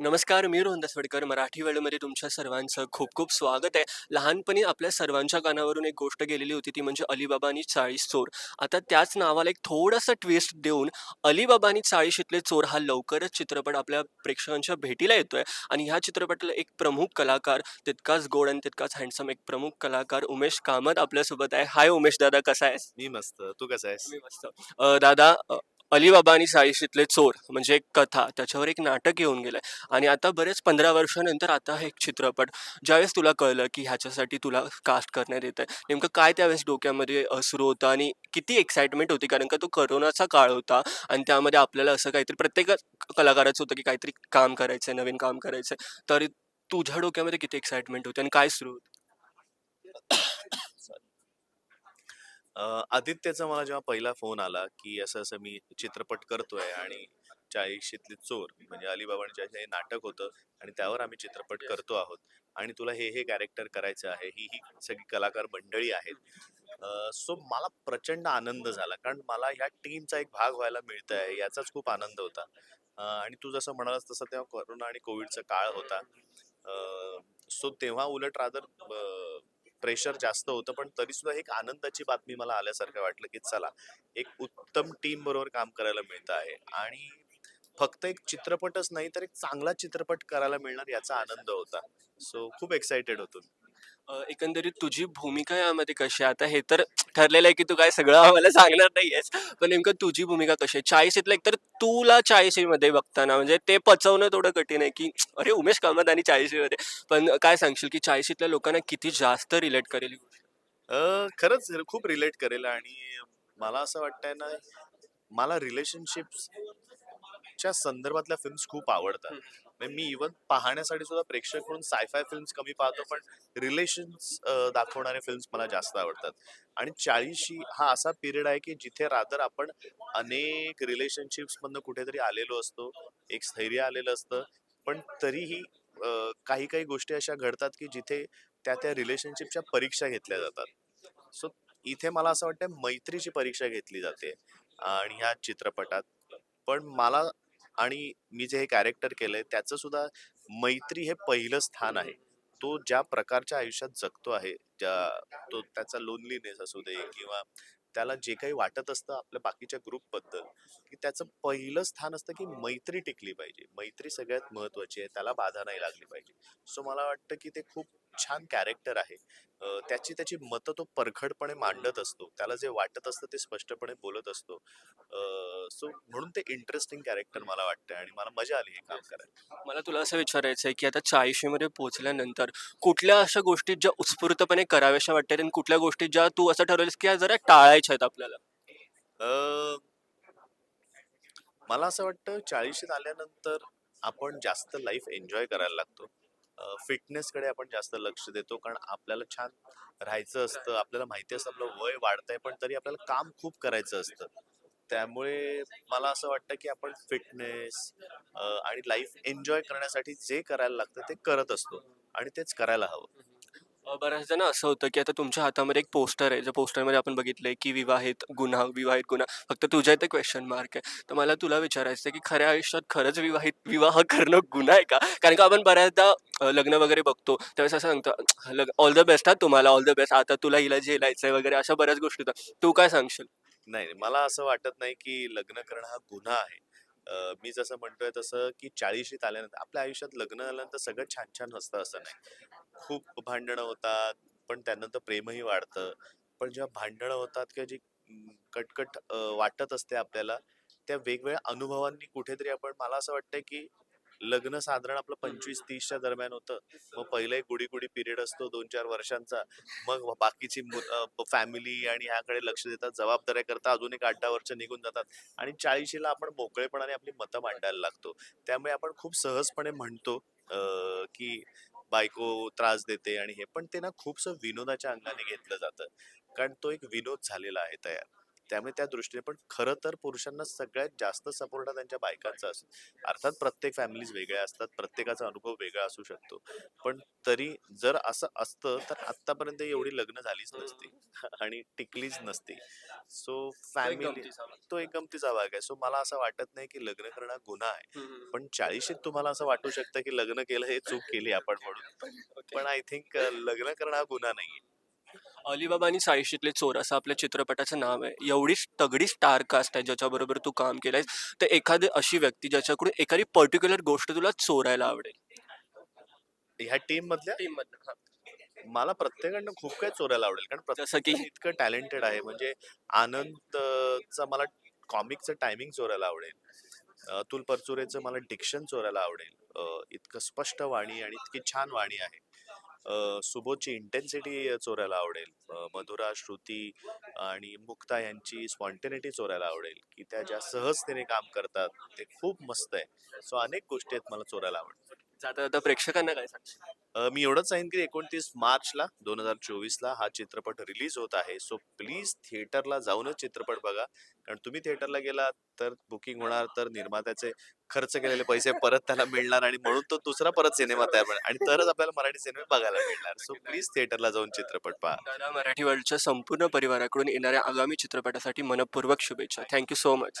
नमस्कार मी रोहन दसवडकर मराठी वेळेमध्ये तुमच्या सर्वांचं खूप खूप स्वागत आहे. लहानपणी आपल्या सर्वांच्या कानावरून एक गोष्ट गेलेली होती ती म्हणजे अलिबाबा आणि चाळीस चोर. आता त्याच नावाला एक थोडासा ट्विस्ट देऊन अलिबाबा आणि चाळीशीतले चोर हा लवकरच चित्रपट आपल्या प्रेक्षकांच्या भेटीला येतोय. आणि ह्या चित्रपटाला एक प्रमुख कलाकार तितकाच गोड आणि तितकाच हँडसम एक प्रमुख कलाकार उमेश कामत आपल्यासोबत आहे. हाय उमेश दादा कसा आहेस? मी मस्त. तू कसा आहेस? मी मस्त. दादा अलिबाबा आणि चाळीशीतले चोर म्हणजे एक कथा. त्याच्यावर एक नाटक येऊन गेलंय. आणि आता बरेच पंधरा वर्षानंतर आता हे एक चित्रपट ज्यावेळेस तुला कळलं की ह्याच्यासाठी तुला कास्ट करण्यात येत आहे नेमकं काय त्यावेळेस डोक्यामध्ये सुरू होतं आणि किती एक्साइटमेंट होती? कारण का तो करोनाचा काळ होता आणि त्यामध्ये आपल्याला असं काहीतरी प्रत्येक कलाकाराचं होतं की काहीतरी काम करायचंय नवीन काम करायचंय. तर तुझ्या डोक्यामध्ये किती एक्साइटमेंट होती आणि काय सुरू होतं? अं, आदित्यचा मला जेव्हा पहिला फोन आला की असं असं मी चित्रपट करतोय आणि चाळीशीतले चोर म्हणजे अलिबाबांच्या हे नाटक होतं आणि त्यावर आम्ही चित्रपट करतो आहोत. आणि तुला हे हे कॅरेक्टर करायचं आहे ही ही सगळी कलाकार मंडळी आहेत. सो मला प्रचंड आनंद झाला कारण मला ह्या टीमचा एक भाग व्हायला मिळत आहे याचाच खूप आनंद होता. अं, आणि तू जसं म्हणालास तसं तेव्हा कोरोना आणि कोविडचा काळ होता. सो तेव्हा उलट रादर प्रेशर जास्त होतं पण तरी सुद्धा एक आनंदाची बातमी मला आल्यासारखं वाटलं की चला एक उत्तम टीम बरोबर काम करायला मिळतं आहे आणि फक्त एक चित्रपटच नाही तर एक चांगला चित्रपट करायला मिळणार याचा आनंद होता सो खूप एक्साइटेड होतो मी. अ, एकंदरीत तुझी भूमिका यामध्ये कशी आहे? आता हे तर ठरलेलं आहे की तू काय सगळं आम्हाला सांगणार नाहीयेस पण नेमकं तुझी भूमिका कशी आहे? चाळीशीतलं एकतर तुला चाळीशीमध्ये बघताना म्हणजे ते पचवणं थोडं कठीण आहे की अरे उमेश कामत आणि चाळीशीमध्ये पण काय सांगशील की चाळीशीतल्या लोकांना किती जास्त रिलेट करेल ही गोष्ट? अं, खरंच खूप रिलेट करेल आणि मला असं वाटतंय ना मला रिलेशनशिप्स च्या संदर्भातल्या फिल्म्स खूप आवडतात. मी इवन पाहण्यासाठी सुद्धा प्रेक्षक म्हणून सायफाय फिल्म्स कमी पाहतो पण रिलेशन्स दाखवणारे फिल्म्स मला जास्त आवडतात. आणि चाळीशी हा असा पिरियड आहे की जिथे रादर आपण अनेक रिलेशनशिप्स मधनं कुठेतरी आलेलो असतो एक स्थैर्य आलेलं असतं पण तरीही काही काही गोष्टी अशा घडतात की जिथे त्या त्या रिलेशनशिपच्या परीक्षा घेतल्या जातात. सो इथे मला असं वाटतं मैत्रीची परीक्षा घेतली जाते आणि ह्या चित्रपटात. पण मला आणि मी जे हे कॅरेक्टर केलंय त्याचं सुद्धा मैत्री हे पहिलं स्थान आहे. तो ज्या प्रकारच्या आयुष्यात जगतो आहे ज्या तो त्याचा लोनलीनेस असू दे किंवा त्याला जे काही वाटत असतं आपल्या बाकीच्या ग्रुपबद्दल की त्याचं पहिलं स्थान असतं की मैत्री टिकली पाहिजे. मैत्री सगळ्यात महत्वाची आहे त्याला बाधा नाही लागली पाहिजे. सो मला वाटतं की ते खूप छान कॅरेक्टर आहे. त्याची त्याची मतं तो परखडपणे मांडत असतो. त्याला जे वाटत असतं ते स्पष्टपणे बोलत असतो. सो म्हणून ते इंटरेस्टिंग कॅरेक्टर मला वाटतं आणि मला मजा आली हे काम करायला. मला तुला असं विचारायचं आहे की आता चाळीशीमध्ये पोहोचल्यानंतर कुठल्या अशा गोष्टी ज्या उत्स्फूर्तपणे कराव्याशा वाटतात आणि कुठल्या गोष्टी ज्या तू असं ठरवलीस की जरा टाळायच्या आहेत आपल्याला? मला असं वाटतं चाळीशीत आल्यानंतर आपण जास्त लाईफ एन्जॉय करायला लागतो. फिटनेसकडे आपण जास्त लक्ष देतो. कारण आपल्याला छान राहायचं असतं आपल्याला माहिती असतं आपलं वय वाढतंय पण तरी आपल्याला काम खूप करायचं असतं. त्यामुळे मला असं वाटतं की आपण फिटनेस आणि लाईफ एन्जॉय करण्यासाठी जे करायला लागतं ते करत असतो आणि तेच करायला हवं. अ, बऱ्याचदा ना असं होतं की आता तुमच्या हातामध्ये एक पोस्टर आहे. ज्या पोस्टरमध्ये आपण बघितलंय की विवाहित गुन्हा विवाहित गुन्हा फक्त तुझ्या इथे क्वेश्चन मार्क आहे. तर मला तुला विचारायचं आहे की खऱ्या आयुष्यात खरंच विवाहित विवाह करणं गुन्हा आहे का? कारण का आपण बऱ्याचदा अ, लग्न वगैरे बघतो त्यावेळेस असं सांगतो ऑल द बेस्ट हा तुम्हाला ऑल द बेस्ट आता तुला हिला झेलायचंय वगैरे अशा बऱ्याच गोष्टी होतात. तू काय सांगशील? नाही मला असं वाटत नाही की लग्न करणं हा गुन्हा आहे. मी जसं म्हणतोय तसं की चाळीशीत आल्यानंतर आपल्या आयुष्यात लग्न झाल्यानंतर सगळं छान छान असतं असं नाही. खूप भांडणं होतात पण त्यानंतर प्रेमही वाढतं. पण जेव्हा भांडणं होतात किंवा जी कटकट वाटत असते आपल्याला त्या वेगवेगळ्या अनुभवांनी कुठेतरी आपण मला असं वाटतंय की लग्न साधारण आपलं पंचवीस तीसच्या दरम्यान होतं. मग पहिला एक गुडी गुडी पिरियड असतो दोन चार वर्षांचा. मग बाकीची फॅमिली आणि ह्याकडे लक्ष देतात जबाबदाऱ्या करता अजून एक आठ वर्ष निघून जातात. आणि चाळीशीला आपण मोकळेपणाने आपली मतं मांडायला लागतो. त्यामुळे आपण खूप सहजपणे म्हणतो की बायको त्रास देते आणि हे पण ते ना खूपसं विनोदाच्या अंगाने घेतलं जातं. कारण तो एक विनोद झालेला आहे तयार. त्यामुळे त्या दृष्टीने पण खरं तर पुरुषांना सगळ्यात जास्त सपोर्ट हा त्यांच्या बायकांचा असतो. अर्थात प्रत्येक फॅमिलीज वेगळ्या असतात प्रत्येकाचा अनुभव वेगळा असू शकतो. पण तरी जर असं असतं तर आतापर्यंत एवढी लग्न झालीच नसती आणि टिकलीच नसती. So family. तो एक गमतीचा भाग आहे. सो मला असं वाटत नाही की लग्न करणं गुन्हा आहे. पण चाळीशीत तुम्हाला असं वाटू शकतं की लग्न केलं हे चूक केली आपण म्हणून. पण आय थिंक लग्न करणं हा गुन्हा नाही अलिबाबा आणि साईशीतले चोर असं आपल्या चित्रपटाचं नाव आहे. एवढी तगडी स्टार कास्ट आहे ज्याच्याबरोबर तू काम केलंयस. तर एखादी अशी व्यक्ती ज्याच्याकडून एखादी पर्टिक्युलर गोष्ट तुला चोरायला आवडेल? ह्या टीम मधल्या? मला प्रत्येकाकडनं खूप काही चोरायला आवडेल कारण जसं की? प्रत्येक इतकं टॅलेंटेड आहे. म्हणजे आनंदचा मला कॉमिकचं टायमिंग चोरायला आवडेल. अतुल परचुरेचं मला डिक्शन चोरायला आवडेल. अं, इतकं स्पष्ट वाणी आणि इतकी छान वाणी आहे. सुबोधची इंटेन्सिटी चोरायला आवडेल. मधुरा श्रुती आणि मुक्ता यांची स्पॉन्टेनिटी चोरायला आवडेल. की त्या ज्या सहजतेने काम करतात ते खूप मस्त आहे. सो अनेक गोष्टी आहेत मला चोरायला आवडतात. प्रेक्षकांना काय सांगशील? अ, मी एवढंच सांगेन की एकोणतीस मार्चला दोन हजार चोवीसला हा चित्रपट रिलीज होत आहे. सो प्लीज थिएटरला जाऊनच चित्रपट बघा. कारण तुम्ही थिएटरला गेला तर बुकिंग होणार तर निर्मात्याचे खर्च केलेले पैसे परत त्याला मिळणार आणि म्हणून तो दुसरा परत सिनेमा तयार होणार आणि तरच आपल्याला मराठी सिनेमे बघायला मिळणार. सो प्लीज थिएटरला जाऊन चित्रपट पहा. मराठी वर्ल्डच्या संपूर्ण परिवाराकडून येणाऱ्या आगामी चित्रपटासाठी मनपूर्वक शुभेच्छा. Thank you so much.